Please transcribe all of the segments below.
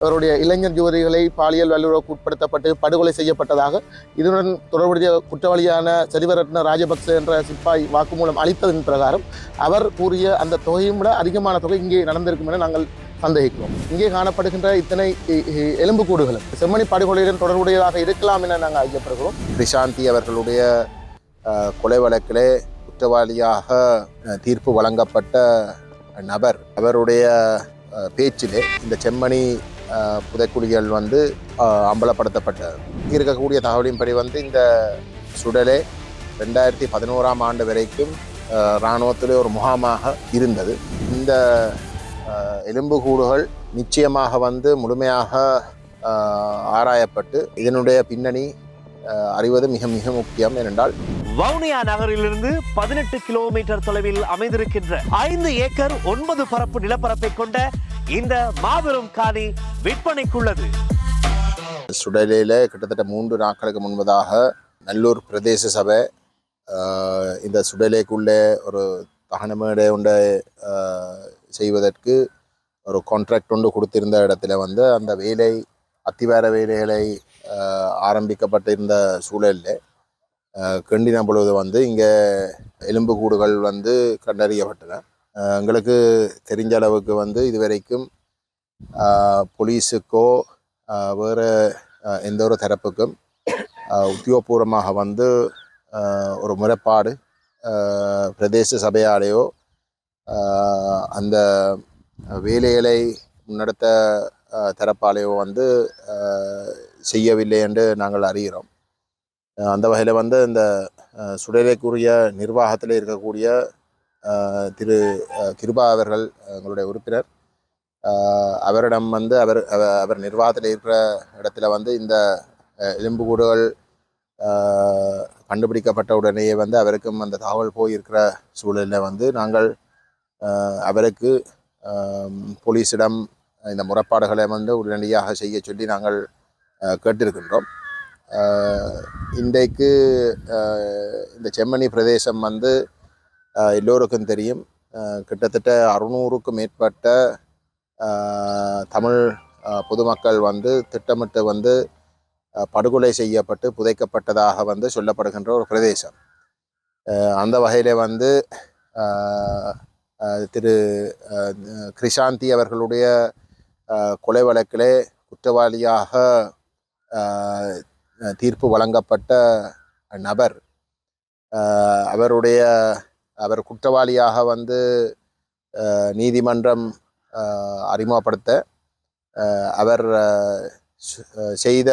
அவருடைய இளைஞர் யுவதிகளை பாலியல் வல்லுறவுக்கு உட்படுத்தப்பட்டு படுகொலை செய்யப்பட்டதாக இதனுடன் தொடர்புடைய குற்றவாளியான சரிவரத்ன ராஜபக்ச என்ற சிப்பாய் வாக்குமூலம் அளித்ததன் பிரகாரம் அவர் கூறிய அந்த தொகையும் விட அதிகமான தொகை இங்கே நடந்திருக்கும் என நாங்கள் சந்தேகிக்கிறோம். இங்கே காணப்படுகின்ற இத்தனை இ- எலும்புக்கூடுகளும் செம்மணி படுகொலையுடன் தொடர்புடையதாக இருக்கலாம் என நாங்கள் ஐயப்படுகிறோம் கிருஷாந்தி அவர்களுடைய கொலை வழக்கிலே குற்றவாளியாக தீர்ப்பு வழங்கப்பட்ட நபர் அவருடைய பேச்சிலே இந்த செம்மணி புதைக்குழிகள் வந்து அம்பலப்படுத்தப்பட்டது. இருக்கக்கூடிய தகவலின்படி வந்து இந்த சுடலே ரெண்டாயிரத்தி பதினோராம் ஆண்டு வரைக்கும் இராணுவத்திலே ஒரு முகாமாக இருந்தது. இந்த எலும்புகூடுகள் நிச்சயமாக வந்து முழுமையாக ஆராயப்பட்டு இதனுடைய பின்னணி அறிவது மிக மிக முக்கியம் ஏனென்றால் வவுனியா நகரிலிருந்து பதினெட்டு கிலோமீட்டர் தொலைவில் அமைந்திருக்கின்ற ஐந்து ஏக்கர் ஒன்பது பரப்பு நிலப்பரப்பை கொண்ட இந்த மாபெரும் காணி விற்பனைக்குள்ளது. சுடலையில் கிட்டத்தட்ட மூன்று நாட்களுக்கு முன்பதாக நல்லூர் பிரதேச சபை இந்த சுடலைக்குள்ளே ஒரு தகனமேடை ஒன்றை செய்வதற்கு ஒரு கான்ட்ராக்ட் ஒன்று கொடுத்திருந்த இடத்துல வந்து அந்த வேலை அத்திவார வேலைகளை ஆரம்பிக்கப்பட்டிருந்த சூழலில் கண்டினம் பொழுது வந்து இங்கே எலும்புக்கூடுகள் வந்து கண்டறியப்பட்டன. எங்களுக்கு தெரிஞ்ச அளவுக்கு வந்து இதுவரைக்கும் போலீஸுக்கோ வேறு எந்த ஒரு தரப்புக்கும் உத்தியோகபூர்வமாக வந்து ஒரு முறைப்பாடு பிரதேச சபையாலேயோ அந்த வேலைகளை முன்னெடுத்த தரப்பாலேயோ வந்து செய்யவில்லை என்று நாங்கள் அறிகிறோம். அந்த வகையில் வந்து இந்த சுடலைக்குரிய நிர்வாகத்தில் இருக்கக்கூடிய திரு கிருபா அவர்கள் எங்களுடைய உறுப்பினர். அவரிடம் வந்து அவர் அவர் நிர்வாகத்தில் இருக்கிற இடத்துல வந்து இந்த எலும்புகூடுகள் கண்டுபிடிக்கப்பட்ட உடனேயே வந்து அவருக்கும் அந்த தகவல் போயிருக்கிற சூழலில் வந்து நாங்கள் அவருக்கு போலீஸிடம் இந்த முறைப்பாடுகளை வந்து உடனடியாக செய்ய சொல்லி நாங்கள் கேட்டிருக்கின்றோம். இன்றைக்கு இந்த செம்மணி பிரதேசம் வந்து எல்லோருக்கும் தெரியும். கிட்டத்தட்ட அறுநூறுக்கும் மேற்பட்ட தமிழ் பொதுமக்கள் வந்து திட்டமிட்டு வந்து படுகொலை செய்யப்பட்டு புதைக்கப்பட்டதாக வந்து சொல்லப்படுகின்ற ஒரு பிரதேசம். அந்த வகையில் வந்து திரு கிருஷாந்தி அவர்களுடைய கொலை வழக்கிலே குற்றவாளியாக தீர்ப்பு வழங்கப்பட்ட நபர் அவருடைய அவர் குற்றவாளியாக வந்து நீதிமன்றம் அறிமுகப்படுத்த அவர் செய்த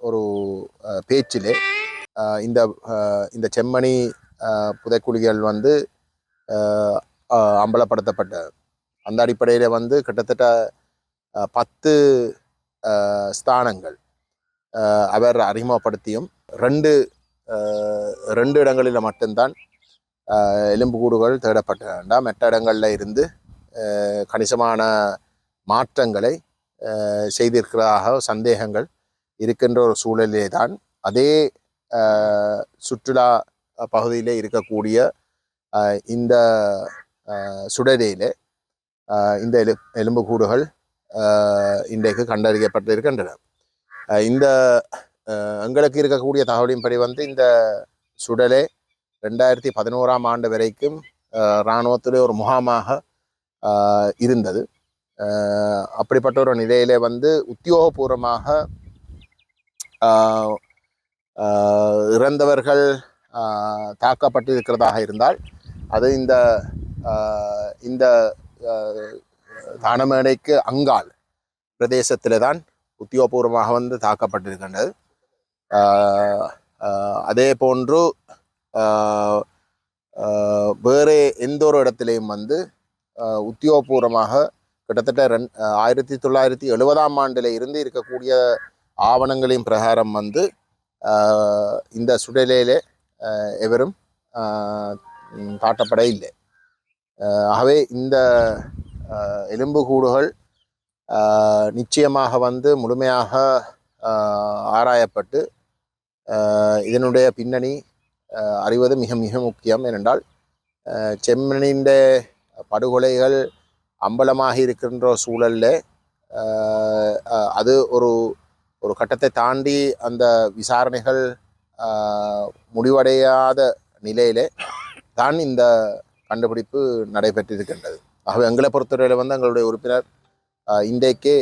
ஒரு பேச்சிலே இந்த இந்த செம்மணி புதைக்குழிகள் வந்து அம்பலப்படுத்தப்பட்ட அந்த அடிப்படையில் வந்து கிட்டத்தட்ட பத்து ஸ்தானங்கள் அவர் அறிமுகப்படுத்தியும் ரெண்டு ரெண்டு இடங்களில் மட்டும்தான் எலும்புக்கூடுகள் தேடப்பட்ட வேண்டாம் மற்ற இடங்களில் இருந்து கணிசமான மாற்றங்களை செய்திருக்கிறதாக சந்தேகங்கள் இருக்கின்ற ஒரு சூழலிலே தான் அதே சுற்றுலா பகுதியிலே இருக்கக்கூடிய இந்த அஹ், சுடலையிலே இந்த எலு எலும்புக்கூடுகள் அஹ், இன்றைக்கு கண்டறியப்பட்டிருக்கின்றன. இந்த எங்களுக்கு இருக்கக்கூடிய தகவலின்படி வந்து இந்த சுடலே ரெண்டாயிரத்தி பதினோராம் ஆண்டு வரைக்கும் அஹ், இராணுவத்திலே ஒரு முகாமாக இருந்தது. அப்படிப்பட்ட ஒரு நிலையிலே வந்து உத்தியோகபூர்வமாக இறந்தவர்கள் தாக்கப்பட்டிருக்கிறதாக இருந்தால் அது இந்த இந்த தானமேடைக்கு அங்கால் பிரதேசத்தில் தான் உத்தியோகபூர்வமாக வந்து தாக்கப்பட்டிருக்கின்றது. அதே போன்று வேறு எந்த ஒரு இடத்துலையும் வந்து உத்தியோகபூர்வமாக கிட்டத்தட்ட ரெண் ஆயிரத்தி தொள்ளாயிரத்தி எழுபதாம் ஆண்டில் இருந்து இருக்கக்கூடிய ஆவணங்களின் பிரகாரம் வந்து இந்த சுடலையிலே எவரும் காட்டப்பட இல்லை. ஆகவே இந்த எலும்புகூடுகள் எலும்புக்கூடுகள் நிச்சயமாக வந்து முழுமையாக ஆராயப்பட்டு இதனுடைய பின்னணி அறிவது மிக மிக முக்கியம் ஏனென்றால் செம்மனின் படுகொலைகள் அம்பலமாக இருக்கின்ற சூழலில் அது ஒரு ஒரு கட்டத்தை தாண்டி அந்த விசாரணைகள் முடிவடையாத நிலையிலே தான் இந்த கண்டுபிடிப்பு நடைபெற்றிருக்கின்றது. ஆகவே எங்களை பொறுத்தவரையில் வந்து எங்களுடைய உறுப்பினர் இன்றைக்கே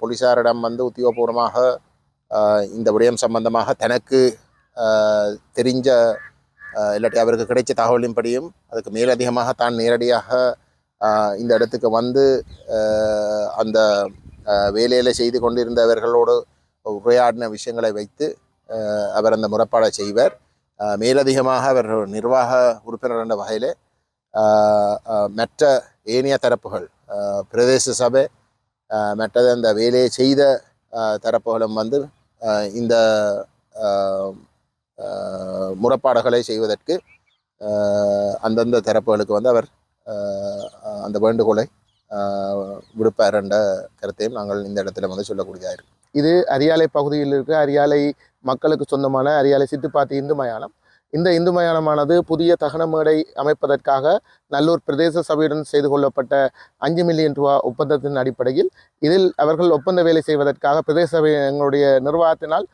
போலீஸாரிடம் வந்து உத்தியோகபூர்வமாக இந்த விடயம் சம்பந்தமாக தனக்கு தெரிஞ்ச இல்லாட்டி அவருக்கு கிடைச்ச தகவலின்படியும் அதுக்கு மேலதிகமாக தான் நேரடியாக இந்த இடத்துக்கு வந்து அந்த வேலையில் செய்து கொண்டிருந்தவர்களோடு உரையாடின விஷயங்களை வைத்து அவர் அந்த முறைப்பாடை செய்வார். மேலதிகமாக அவர் நிர்வாக உறுப்பினர் என்ற வகையில் மற்ற ஏனைய தரப்புகள் பிரதேச சபை மற்றது அந்த வேலையை செய்த தரப்புகளும் வந்து இந்த முறைப்பாடுகளை செய்வதற்கு அந்தந்த தரப்புகளுக்கு வந்து அவர் அந்த வேண்டுகோளை விடுப்பார் என்ற கருத்தையும் நாங்கள் இந்த இடத்துல வந்து சொல்லக்கூடியதாக இருக்கு. இது அரியாலை பகுதியில் இருக்கிற அரியாலை மக்களுக்கு சொந்தமான அரியாலை சித்துப்பாத்தி இந்து மயானம். இந்த இந்து மயானமானது புதிய தகன மேடை அமைப்பதற்காக நல்லூர் பிரதேச சபையுடன் செய்து கொள்ளப்பட்ட அஞ்சு மில்லியன் ரூபா ஒப்பந்தத்தின் அடிப்படையில் இதில் அவர்கள் ஒப்பந்த வேலை செய்வதற்காக பிரதேச சபை எங்களுடைய நிர்வாகத்தினால்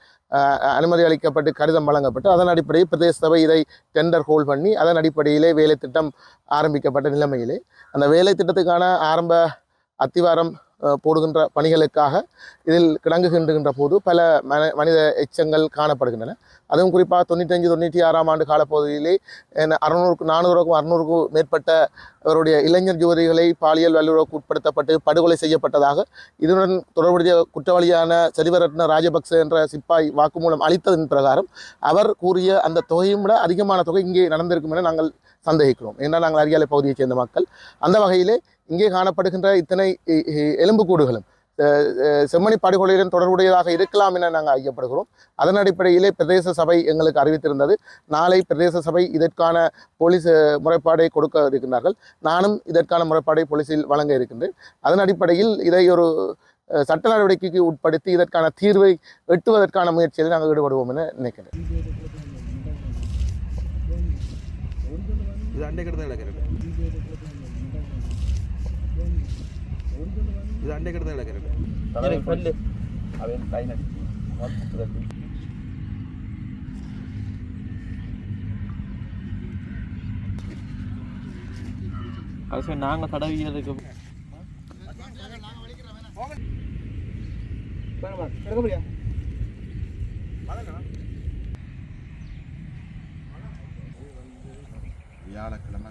அனுமதி அளிக்கப்பட்டு கடிதம் வழங்கப்பட்டு அதன் அடிப்படையில் பிரதேச சபை இதை டெண்டர் ஹோல் பண்ணி அதன் அடிப்படையிலே வேலை திட்டம் ஆரம்பிக்கப்பட்ட நிலைமையிலே. அந்த வேலை திட்டத்துக்கான ஆரம்ப அத்திவாரம் போடுகின்ற பணிகளுக்காக இதில் கிடங்குகின்ற போது பல மன மனித எச்சங்கள் காணப்படுகின்றன. அதுவும் குறிப்பாக தொண்ணூற்றஞ்சு தொண்ணூற்றி ஆறாம் ஆண்டு காலப்பகுதியிலே அறுநூறுக்கு நானூறுக்கும் அறுநூறுக்கும் மேற்பட்ட அவருடைய இளைஞர் ஜோதிகளை பாலியல் வல்லுறவுக்கு உட்படுத்தப்பட்டு படுகொலை செய்யப்பட்டதாக இதனுடன் தொடர்புடைய குற்றவாளியான சரிவரத்ன ராஜபக்ச என்ற சிப்பாய் வாக்குமூலம் அளித்ததன் பிரகாரம் அவர் கூறிய அந்த தொகையும் விட அதிகமான தொகை இங்கே நடந்திருக்கும் என நாங்கள் சந்தேகிக்கிறோம். ஏன்னா நாங்கள் அரியாலை பகுதியைச் சேர்ந்த மக்கள். அந்த வகையிலே இங்கே காணப்படுகின்ற இத்தனை இ- எலும்புக்கூடுகளும் செம்மணி படுகொலையுடன் தொடர்புடையதாக இருக்கலாம் என நாங்கள் ஐயப்படுகிறோம். அதன் அடிப்படையிலே பிரதேச சபை எங்களுக்கு அறிவித்திருந்தது. நாளை பிரதேச சபை இதற்கான போலீஸ் முறைப்பாடை கொடுக்க இருக்கின்றார்கள். நானும் இதற்கான முறைப்பாடை போலீஸில் வழங்க இருக்கின்றேன். அதன் அடிப்படையில் இதை ஒரு சட்ட நடவடிக்கைக்கு உட்படுத்தி இதற்கான தீர்வை எட்டுவதற்கான முயற்சியில் நாங்கள் ஈடுபடுவோம் என நினைக்கிறேன். இது அண்டை கிட்ட தான் கரெக்ட் இது அண்டை கிட்ட தான் கரெக்ட் அது சரி நாங்கள் தடவியதுக்கு வியாழக்கிழமை